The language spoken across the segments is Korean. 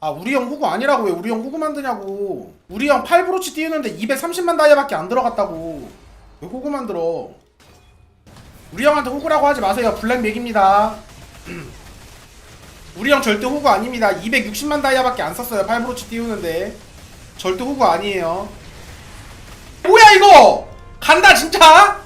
아 우리 형 후구 아니라고 왜 우리 형 후구 만드냐고. 우리 형 8브로치 띄우는데 230만 다이아밖에 안 들어갔다고. 왜 후구 만들어? 우리 형한테 후구라고 하지 마세요. 블랙맥입니다. 우리 형 절대 후구 아닙니다. 260만 다이아밖에 안 썼어요. 8브로치 띄우는데. 절대 후구 아니에요. 뭐야 이거? 간다 진짜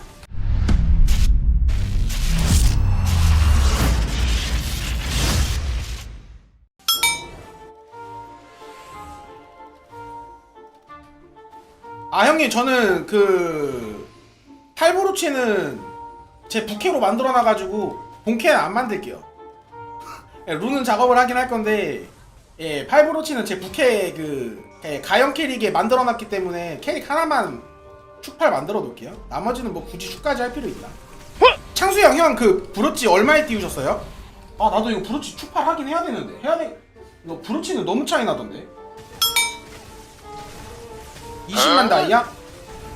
아 형님 저는 그 팔브로치는 제 부캐로 만들어놔가지고 본캐는 안 만들게요. 예, 루는 작업을 하긴 할 건데 예 팔브로치는 제 부캐 그 예, 가형 캐릭에 만들어놨기 때문에 캐릭 하나만 축팔 만들어 놓을게요. 나머지는 뭐 굳이 축까지 할 필요 있나? 창수 형, 형 그 브로치 얼마에 띄우셨어요? 아 나도 이거 브로치 축팔 하긴 해야 되는데 해야 돼. 이거 브로치는 너무 차이 나던데. 20만 다이아?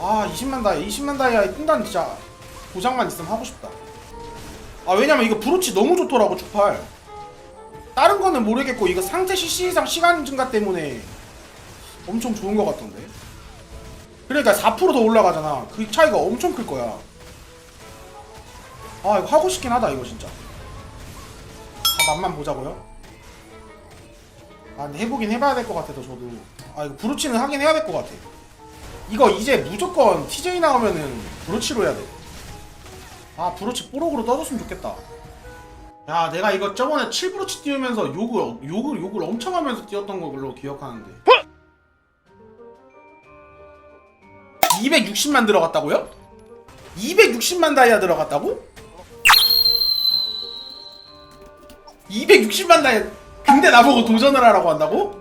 아 20만 다이아 20만 다이아에 뜬다는 진짜 보장만 있으면 하고 싶다. 아 왜냐면 이거 브로치 너무 좋더라고 축팔. 다른 거는 모르겠고 이거 상태 CC 이상 시간 증가 때문에 엄청 좋은 거 같던데. 그러니까 4%더 올라가잖아. 그 차이가 엄청 클 거야. 아 이거 하고 싶긴 하다 이거 진짜. 아, 맛만 보자고요? 아 근데 해보긴 해봐야 될 것 같아서 저도. 아 이거 브로치는 하긴 해야 될 것 같아 이거 이제 무조건 TJ 나오면은 브로치로 해야 돼. 아 브로치 뽀록으로 떠줬으면 좋겠다. 야 내가 이거 저번에 7브로치 띄우면서 욕을 욕을 욕을 엄청 하면서 띄웠던 걸로 기억하는데. 260만 들어갔다고요? 260만 다이아 들어갔다고? 260만 다이아 근데 나보고 도전을 하라고 한다고?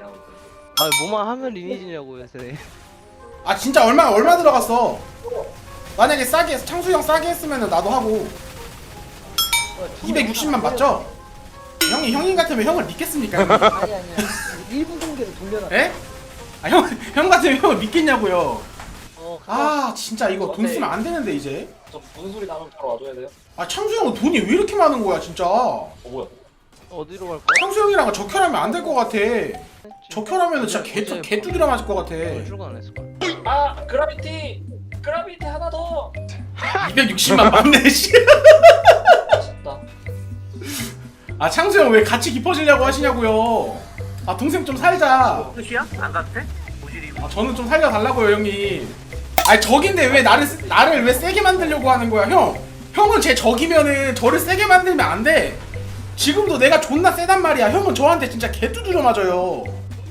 아 뭐만 하면 리니지냐고 요새 아 진짜 얼마 얼마 들어갔어? 만약에 싸게 창수 형 싸게 했으면은 나도 하고 260만 맞죠? 형이 형님 같으면 형을 믿겠습니까? 형님? 아니 아니야 1분 동계로 돌려놔 에? 아 형 형 같으면 형을 믿겠냐고요? 어, 아 진짜 이거 돈 쓰면 안 되는데 이제. 저 무슨 소리 나면 바로 와줘야 돼요? 아 창수 형은 돈이 왜 이렇게 많은 거야 진짜? 어 뭐야? 어디로 갈 거야? 창수 형이랑 적혈하면 안 될 것 같아. 적혈하면 진짜 개개 두드려 맞을 것 같아. 출근 안 했을 거야 아 그라비티 그라비티 하나 더 260만 맞네 씨. 아 창수 형 왜 같이 깊어지려고 하시냐고요? 아 동생 좀 살자. 끝이야? 안 가도 돼? 아 저는 좀 살려달라고요 형님. 아니 적인데 왜 나를 쓰- 나를 왜 세게 만들려고 하는 거야 형? 형은 제 적이면은 저를 세게 만들면 안 돼. 지금도 내가 존나 세단 말이야. 형은 저한테 진짜 개두드려 맞아요.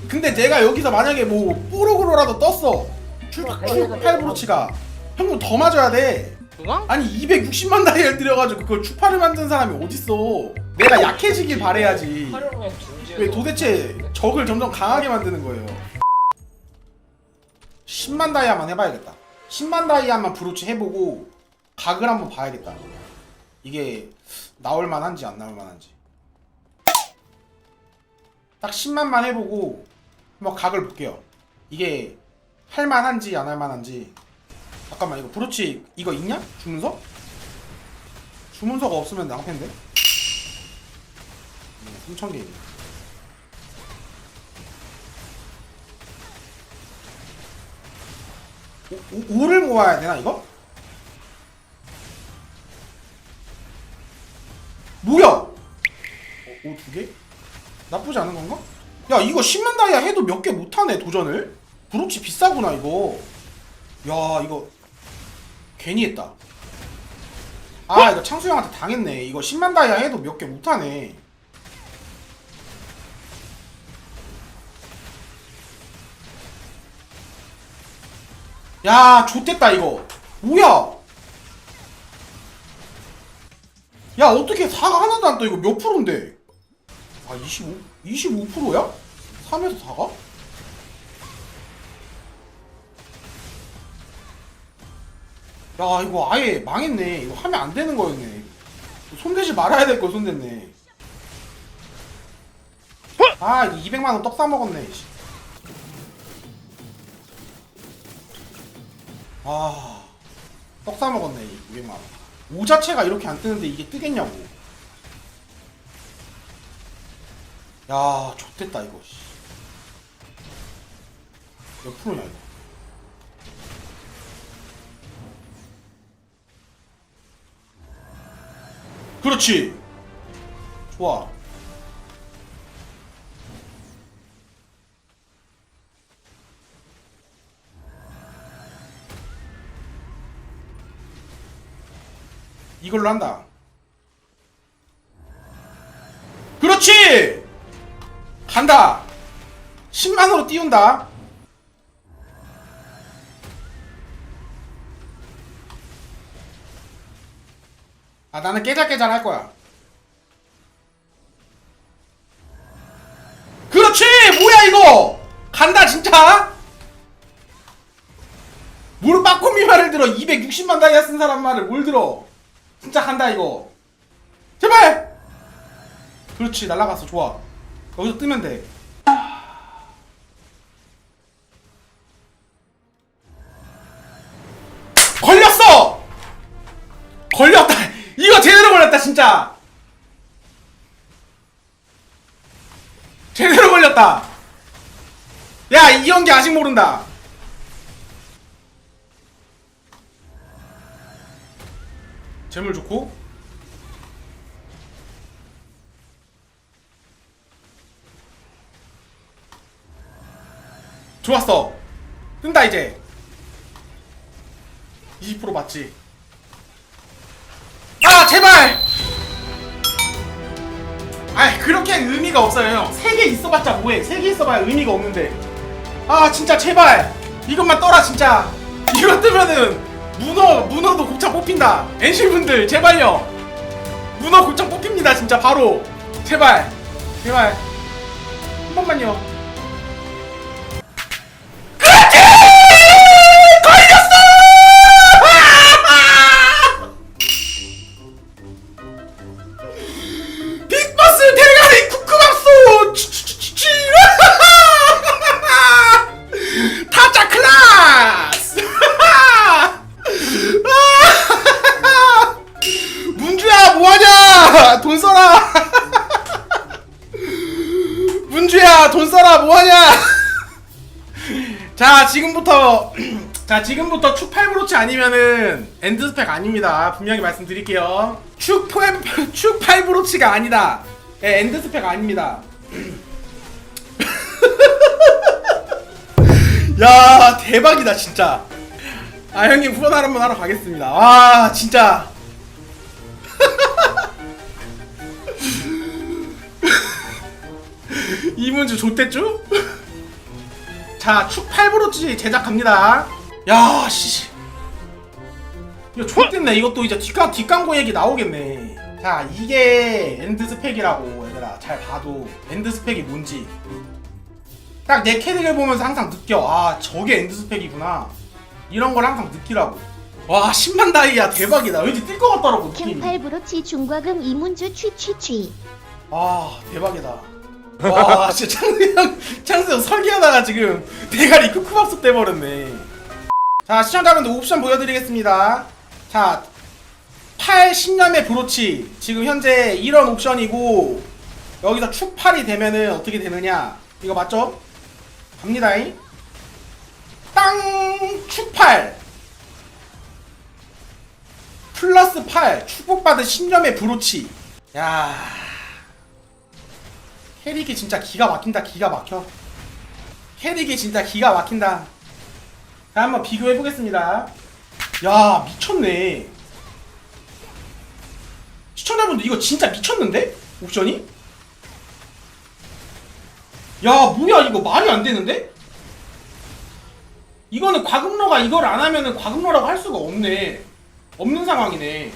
근데 내가 여기서 만약에 뭐 뽀록으로라도 떴어. 출팔브로치가 형은 더 맞아야 돼. 중앙? 아니 260만 다이얼 들여가지고 그걸 추파를 만든 사람이 어딨어? 내가 약해지길 바래야지. 왜 도대체 적을 점점 강하게 만드는 거예요? 10만 다이아만 해봐야겠다. 10만 다이아만 브로치 해보고 각을 한번 봐야겠다. 이게 나올 만한지 안 나올 만한지. 딱 10만만 해보고 한번 각을 볼게요. 이게 할 만한지 안 할 만한지. 잠깐만 이거 브로치 이거 있냐? 주문서? 주문서가 없으면 낭패인데? 3,000개 있네. 오, 오, 를 모아야 되나 이거? 뭐야? 오두 개? 나쁘지 않은 건가? 야 이거 10만 다이아 해도 몇 개 못하네 도전을 브로치 비싸구나 이거 야 이거 괜히 했다 아 이거 창수 형한테 당했네 이거 10만 다이아 해도 몇 개 못하네 야, 좋됐다 이거. 뭐야? 야, 어떻게 4가 하나도 안 떠? 이거 몇 프로인데? 아, 25, 25%야? 3에서 4가? 야, 이거 아예 망했네. 이거 하면 안 되는 거였네. 손대지 말아야 될 거 손댔네. 아, 이거 200만원 떡 싸먹었네. 씨. 아, 떡 싸먹었네, 200만원. 오 자체가 이렇게 안 뜨는데 이게 뜨겠냐고. 야, 좋됐다, 이거. 씨. 몇 프로냐 이거 그렇지. 좋아. 이걸로 한다. 그렇지! 간다. 10만으로 띄운다 아 나는 깨잘깨잘 할 거야. 그렇지! 뭐야 이거? 간다 진짜? 뭘 빠꾸미 말을 들어. 260만 다이아 쓴 사람 말을 뭘 들어? 진짜 간다 이거. 제발! 그렇지 날라갔어. 좋아. 여기서 뜨면 돼 걸렸다 제대로 걸렸다. 야 이연기 아직 모른다. 재물 좋고. 좋았어. 뜬다 이제. 20% 맞지? 아 제발 아 그렇게 의미가 없어요 형. 3개 있어봤자 뭐해? 3개 있어봐야 의미가 없는데. 아 진짜 제발. 이것만 떠라 진짜. 이거 뜨면은 문어 문어도 곱창 뽑힌다. 엔실 분들 제발요. 문어 곱창 뽑힙니다 진짜 바로. 제발. 제발. 한 번만요 자 지금부터 자 지금부터 축 8브로치 아니면은 엔드 스펙 아닙니다. 분명히 말씀드릴게요. 축, 8, 축 8브로치가 아니다. 예, 엔드 스펙 아닙니다. 야 대박이다 진짜. 아 형님 후원 한번 하러 가겠습니다. 와 진짜. 이문주 좋댔죠? 자, 축 8브로치 제작합니다. 야, 씨. 이거 좋댔네. 이것도 이제 뒷광, 뒷광고 얘기 나오겠네. 자, 이게 엔드 스펙이라고, 얘들아. 잘 봐도. 엔드 스펙이 뭔지. 딱 내 캐릭을 보면서 항상 느껴. 아, 저게 엔드 스펙이구나. 이런 걸 항상 느끼라고. 와, 10만 다이아 대박이다. 왠지 뜰것 같더라고, 느낌이. 캠팔브로치 중과금 이문주 취취취 아 대박이다. 와 진짜 창수 형 창수 형 설계하다가 지금 대가리 쿠쿠밥솥 돼버렸네. 자 시청자분들 옵션 보여드리겠습니다. 자 8, 10년의 브로치 지금 현재 이런 옵션이고 여기서 축8이 되면은 어떻게 되느냐 이거 맞죠? 갑니다잉 땅 축8 플러스 8 축복받은 10년의 브로치 야 캐릭이 진짜 기가 막힌다 기가 막혀. 캐릭이 진짜 기가 막힌다. 자 한번 비교해 보겠습니다. 야 미쳤네. 시청자분들 이거 진짜 미쳤는데? 옵션이? 야 뭐야 이거 말이 안 되는데? 이거는 과금러가 이걸 안 하면은 과금러라고 할 수가 없네. 없는 상황이네.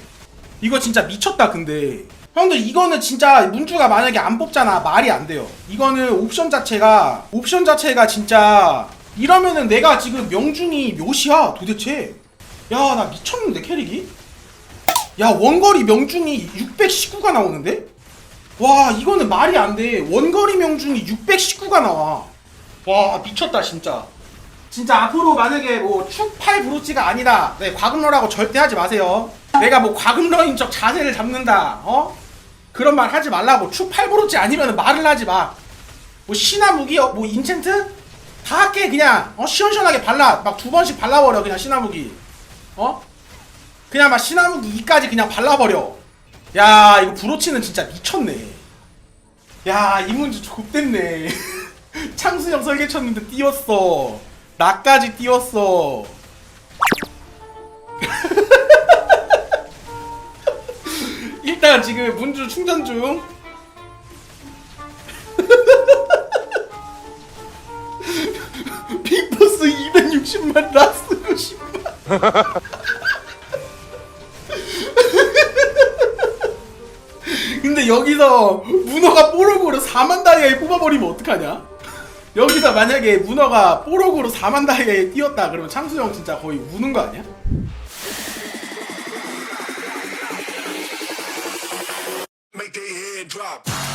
이거 진짜 미쳤다 근데 형들 이거는 진짜 문주가 만약에 안 뽑잖아. 말이 안 돼요. 이거는 옵션 자체가 옵션 자체가 진짜 이러면은 내가 지금 명중이 몇이야 도대체. 야 나 미쳤는데 캐릭이? 야 원거리 명중이 619가 나오는데? 와 이거는 말이 안 돼. 원거리 명중이 619가 나와. 와 미쳤다 진짜. 진짜 앞으로 만약에 뭐 축팔 브로치가 아니다. 네 과금러라고 절대 하지 마세요. 내가 뭐 과금러인 척 자세를 잡는다. 어 그런 말 하지 말라고. 축팔 브로치 아니면 말을 하지 마뭐 신화 무기 뭐 인챈트? 다깨 그냥. 어 시원시원하게 발라. 막 두 번씩 발라버려 그냥 시나무기. 어? 그냥 막 시나무기 2까지 그냥 발라버려. 야 이거 브로치는 진짜 미쳤네. 야 이문주 좆됐네. 창수형 설계 쳤는데 띄웠어. 나까지 띄웠어 일단 지금 문주 충전 중 빅보스 260만 라스고 10만 근데 여기서 문어가 뽀록으로 4만 다이아에 뽑아버리면 어떡하냐? 여기서 만약에 문어가 뽀록으로 4만 다이아에 뛰었다 그러면 창수형 진짜 거의 우는 거 아니야? Drop.